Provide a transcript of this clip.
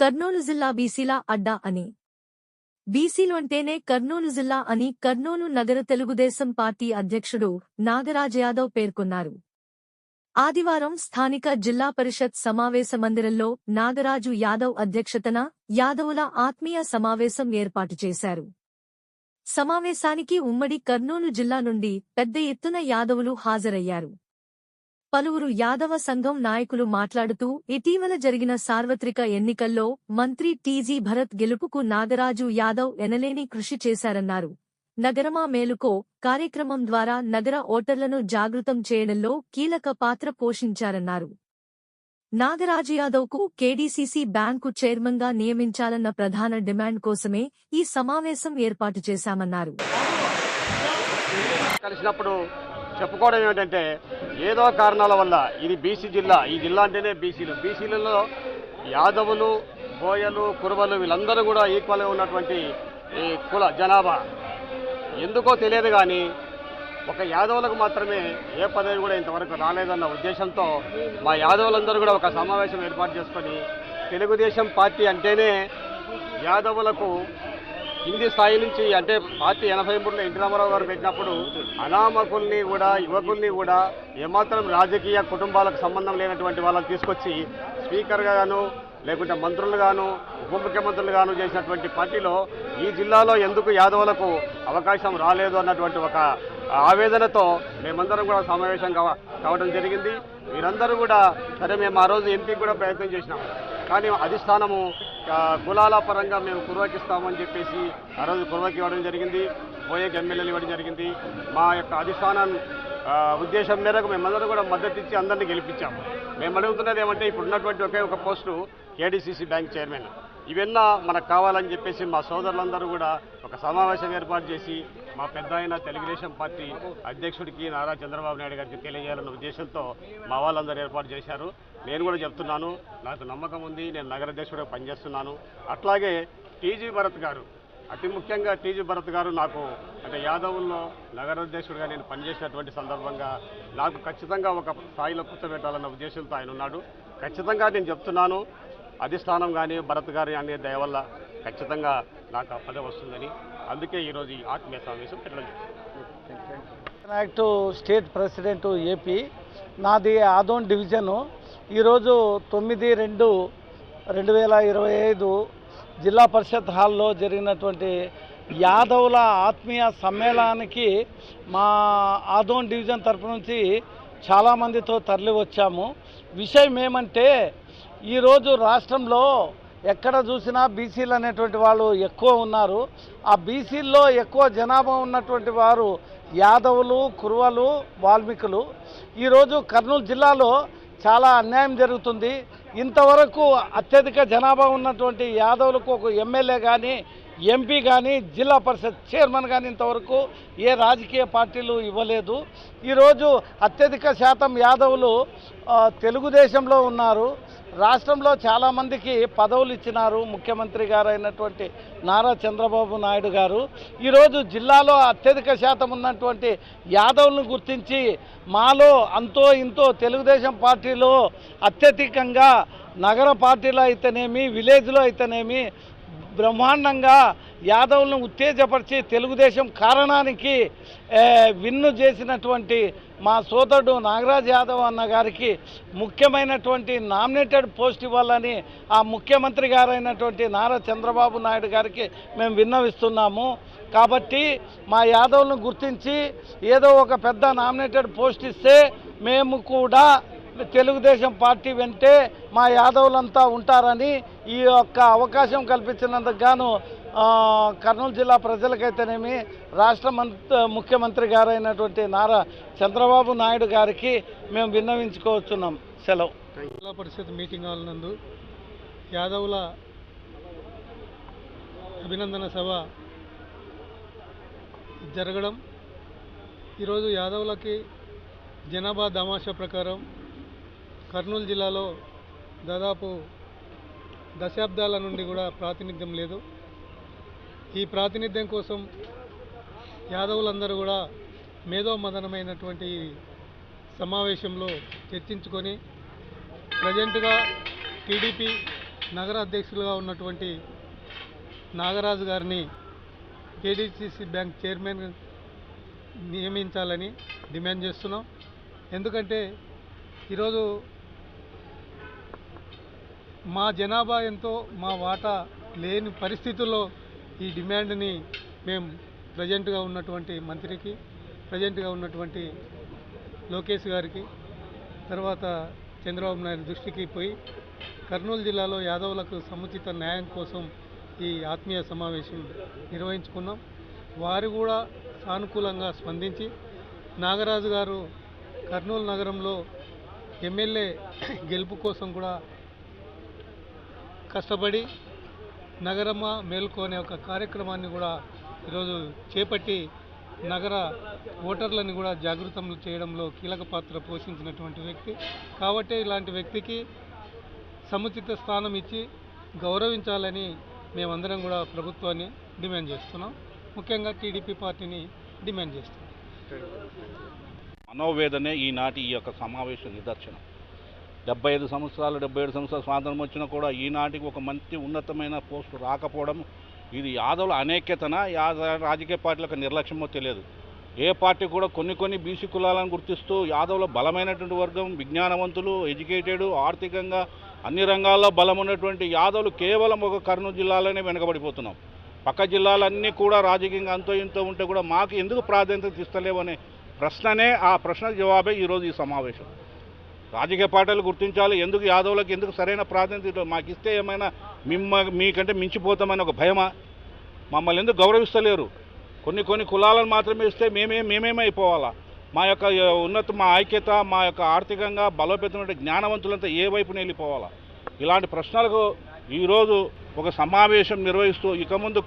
కర్నూలు జిల్లా బీసీల అడ్డా అని. బీసీలు అంటేనే కర్నూలు జిల్లా అని కర్నూలు నగర తెలుగుదేశం పార్టీ అధ్యక్షుడు నాగరాజ్ యాదవ్ పేర్కొన్నారు. ఆదివారం స్థానిక జిల్లా పరిషత్ సమావేశ మందిరంలో నాగరాజు యాదవ్ అధ్యక్షతన యాదవుల ఆత్మీయ సమావేశం ఏర్పాటు చేశారు. సమావేశానికి ఉమ్మడి కర్నూలు జిల్లా నుండి పెద్ద ఎత్తున యాదవులు హాజరయ్యారు. పలువురు యాదవ సంఘం నాయకులు మాట్లాడుతూ ఇటీవల జరిగిన సార్వత్రిక ఎన్నికల్లో మంత్రి టీజీ భరత్ గెలుపుకు నాగరాజు యాదవ్ ఎనలేని కృషి చేశారన్నారు. నగరమా మేలుకో కార్యక్రమం ద్వారా నగర ఓటర్లను జాగృతం చేయడంలో కీలక పాత్ర పోషించారన్నారు. నాగరాజు యాదవ్కు కేడీసీసీ బ్యాంకు చైర్మన్గా నియమించాలన్న ప్రధాన డిమాండ్ కోసమే ఈ సమావేశం ఏర్పాటు చేశామన్నారు. కలిసినప్పుడు చెప్పుకోవడం ఏమిటంటే ఏదో కారణాల వల్ల ఇది బీసీ జిల్లా ఈ జిల్లా అంటేనే బీసీలు. బీసీలలో యాదవులు బోయలు కురవలు వీళ్ళందరూ కూడా ఈక్వల్గా ఉన్నటువంటి ఈ కుల జనాభా. ఎందుకో తెలియదు కానీ ఒక యాదవులకు మాత్రమే ఏ పదవి కూడా ఇంతవరకు రాలేదన్న ఉద్దేశంతో మా యాదవులందరూ కూడా ఒక సమావేశం ఏర్పాటు చేసుకొని తెలుగుదేశం పార్టీ అంటేనే యాదవులకు కింది స్థాయి నుంచి అంటే పార్టీ ఎనభై మూడులో ఎన్టీ రామారావు గారు పెట్టినప్పుడు అనామకుల్ని కూడా యువకుల్ని కూడా ఏమాత్రం రాజకీయ కుటుంబాలకు సంబంధం లేనటువంటి వాళ్ళని తీసుకొచ్చి స్పీకర్గాను లేకుంటే మంత్రులుగాను ఉప ముఖ్యమంత్రులుగాను చేసినటువంటి పార్టీలో ఈ జిల్లాలో ఎందుకు యాదవులకు అవకాశం రాలేదు అన్నటువంటి ఒక ఆవేదనతో మేమందరం కూడా సమావేశం కావ కావడం జరిగింది. మీరందరూ కూడా సరే మేము ఆ రోజు ఎంపీకి కూడా ప్రయత్నం చేసినాం. కానీ అధిష్టానము కులాల పరంగా మేము కుర్వకిస్తామని చెప్పేసి ఆ రోజు కుర్వకి ఇవ్వడం జరిగింది బోయకి ఎమ్మెల్యేలు ఇవ్వడం జరిగింది. మా యొక్క అధిష్టానం ఉద్దేశం మేరకు మేమందరం కూడా మద్దతు ఇచ్చి అందరినీ గెలిపించాము. మేము అడుగుతున్నది ఏమంటే ఇప్పుడు ఉన్నటువంటి ఒకే ఒక పోస్టు కేడీసీసీ బ్యాంక్ చైర్మన్. ఇవన్నా మనకు కావాలని చెప్పేసి మా సోదరులందరూ కూడా ఒక సమావేశం ఏర్పాటు చేసి మా పెద్ద తెలుగుదేశం పార్టీ అధ్యక్షుడికి నారా చంద్రబాబు నాయుడు గారికి తెలియజేయాలన్న ఉద్దేశంతో మా వాళ్ళందరూ ఏర్పాటు చేశారు. నేను కూడా చెప్తున్నాను నాకు నమ్మకం ఉంది నేను నగర అధ్యక్షుడిగా పనిచేస్తున్నాను. అట్లాగే టీజీ భరత్ గారు అతి ముఖ్యంగా టీజీ భరత్ గారు నాకు అంటే యాదవుల్లో నగరాధ్యక్షుడిగా నేను పనిచేసినటువంటి సందర్భంగా నాకు ఖచ్చితంగా ఒక స్థాయిలో కూర్చోబెట్టాలన్న ఉద్దేశంతో ఆయన ఉన్నాడు. ఖచ్చితంగా నేను చెప్తున్నాను అధిష్టానం కానీ భరత్ గారి అనే దయవల్ల ఖచ్చితంగా నాకు ఆ పదవి వస్తుందని అందుకే ఈరోజు ఈ ఆత్మీయ సమావేశం పెట్టడం యాక్ట్ స్టేట్ ప్రెసిడెంట్ ఏపీ నాది ఆదోన్ డివిజను. ఈరోజు తొమ్మిది రెండు రెండు వేల ఇరవై ఐదు జిల్లా పరిషత్ హాల్లో జరిగినటువంటి యాదవుల ఆత్మీయ సమ్మేళనానికి మా ఆదోన్ డివిజన్ తరపు నుంచి చాలామందితో తరలి వచ్చాము విషయం ఏమంటే ఈరోజు రాష్ట్రంలో ఎక్కడ చూసినా బీసీలు అనేటువంటి వాళ్ళు ఎక్కువ ఉన్నారు. ఆ బీసీల్లో ఎక్కువ జనాభా ఉన్నటువంటి వారు యాదవులు కురువలు వాల్మీకులు. ఈరోజు కర్నూలు జిల్లాలో చాలా అన్యాయం జరుగుతుంది. ఇంతవరకు అత్యధిక జనాభా ఉన్నటువంటి యాదవులకు ఒక ఎమ్మెల్యే కానీ ఎంపీ కానీ జిల్లా పరిషత్ చైర్మన్ కానీ ఇంతవరకు ఏ రాజకీయ పార్టీలు ఇవ్వలేదు. ఈరోజు అత్యధిక శాతం యాదవులు తెలుగుదేశంలో ఉన్నారు. రాష్ట్రంలో చాలామందికి పదవులు ఇచ్చినారు ముఖ్యమంత్రి గారు అయినటువంటి నారా చంద్రబాబు నాయుడు గారు. ఈరోజు జిల్లాలో అత్యధిక శాతం ఉన్నటువంటి యాదవులను గుర్తించి మాలో అంతో ఇంతో తెలుగుదేశం పార్టీలో అత్యధికంగా నగర పార్టీలో అయితేనేమి విలేజ్లో అయితేనేమి బ్రహ్మాండంగా యాదవులను ఉత్తేజపరిచి తెలుగుదేశం కారణానికి విన్ను చేసినటువంటి మా సోదరుడు నాగరాజ్ యాదవ్ అన్న గారికి ముఖ్యమైనటువంటి నామినేటెడ్ పోస్ట్ ఇవ్వాలని ఆ ముఖ్యమంత్రి గారైనటువంటి నారా చంద్రబాబు నాయుడు గారికి మేము విన్నవిస్తున్నాము. కాబట్టి మా యాదవులను గుర్తించి ఏదో ఒక పెద్ద నామినేటెడ్ పోస్ట్ ఇస్తే మేము కూడా తెలుగుదేశం పార్టీ వెంటే మా యాదవులంతా ఉంటారని ఈ యొక్క అవకాశం కల్పించినందుకు గాను కర్నూలు జిల్లా ప్రజలకైతేనేమి రాష్ట్ర ముఖ్యమంత్రి గారైనటువంటి నారా చంద్రబాబు నాయుడు గారికి మేము విన్నవించుకోవచ్చున్నాం. సెలవు. జిల్లా పరిషత్ మీటింగ్ హాల్ నందు యాదవుల అభినందన సభ జరగడం ఈరోజు యాదవులకి జనాభా దామాషా ప్రకారం కర్నూలు జిల్లాలో దాదాపు దశాబ్దాల నుండి కూడా ప్రాతినిధ్యం లేదు. ఈ ప్రాతినిధ్యం కోసం యాదవులందరూ కూడా మేధోమదనమైనటువంటి సమావేశంలో చర్చించుకొని ప్రజెంట్గా టీడీపీ నగర అధ్యక్షులుగా ఉన్నటువంటి నాగరాజు గారిని కేడిసిసి బ్యాంక్ చైర్మన్ నియమించాలని డిమాండ్ చేస్తున్నాం. ఎందుకంటే ఈరోజు మా జనాభా ఎంతో మా వాటా లేని పరిస్థితుల్లో ఈ డిమాండ్ని మేము ప్రజెంట్గా ఉన్నటువంటి మంత్రికి ప్రజెంట్గా ఉన్నటువంటి లోకేష్ గారికి తర్వాత చంద్రబాబు నాయుడు దృష్టికి పోయి కర్నూలు జిల్లాలో యాదవులకు సముచిత న్యాయం కోసం ఈ ఆత్మీయ సమావేశం నిర్వహించుకున్నాం. వారు కూడా సానుకూలంగా స్పందించి నాగరాజు గారు కర్నూలు నగరంలో ఎమ్మెల్యే గెలుపు కోసం కూడా కష్టపడి నగరమా మేల్కో అనే ఒక కార్యక్రమాన్ని కూడా ఈరోజు చేపట్టి నగర ఓటర్లను కూడా జాగృతం చేయడంలో కీలక పాత్ర పోషించినటువంటి వ్యక్తి. కాబట్టి ఇలాంటి వ్యక్తికి సముచిత స్థానం ఇచ్చి గౌరవించాలని మేమందరం కూడా ప్రభుత్వాన్ని డిమాండ్ చేస్తున్నాం. ముఖ్యంగా టీడీపీ పార్టీని డిమాండ్ చేస్తున్నాం. మనోవేదనే ఈనాటి ఈ యొక్క సమావేశ నిదర్శనం. డెబ్బై ఐదు సంవత్సరాలు డెబ్బై ఏడు సంవత్సరాలు స్వాతంత్రం వచ్చినా కూడా ఈనాటికి ఒక మంచి ఉన్నతమైన పోస్టు రాకపోవడం ఇది యాదవుల అనేక్యతన? రాజకీయ పార్టీలకు నిర్లక్ష్యమో తెలియదు. ఏ పార్టీ కూడా కొన్ని కొన్ని బీసీ కులాలను గుర్తిస్తూ యాదవుల బలమైనటువంటి వర్గం విజ్ఞానవంతులు ఎడ్యుకేటెడ్ ఆర్థికంగా అన్ని రంగాల్లో బలం ఉన్నటువంటి యాదవులు కేవలం ఒక కర్నూలు జిల్లాలోనే వెనకబడిపోతున్నాం. పక్క జిల్లాలన్నీ కూడా రాజకీయంగా అంతో ఇంతో ఉంటే కూడా మాకు ఎందుకు ప్రాధాన్యత ఇస్తలేవు అనే ప్రశ్ననే ఆ ప్రశ్నకు జవాబే ఈరోజు ఈ సమావేశం. రాజకీయ పార్టీలు గుర్తించాలి ఎందుకు యాదవులకు ఎందుకు సరైన ప్రాధాన్యత మాకు ఇస్తే ఏమైనా మిమ్మ మీకంటే మించిపోతామని ఒక భయమా? మమ్మల్ని ఎందుకు గౌరవిస్తలేరు? కొన్ని కొన్ని కులాలను మాత్రమే ఇస్తే మేమే మేమేమైపోవాలా మా యొక్క ఉన్నత మా ఐక్యత మా యొక్క ఆర్థికంగా బలోపేతమైన జ్ఞానవంతులంతా ఏ వైపున వెళ్ళిపోవాలా? ఇలాంటి ప్రశ్నలకు ఈరోజు ఒక సమావేశం నిర్వహిస్తూ ఇక ముందు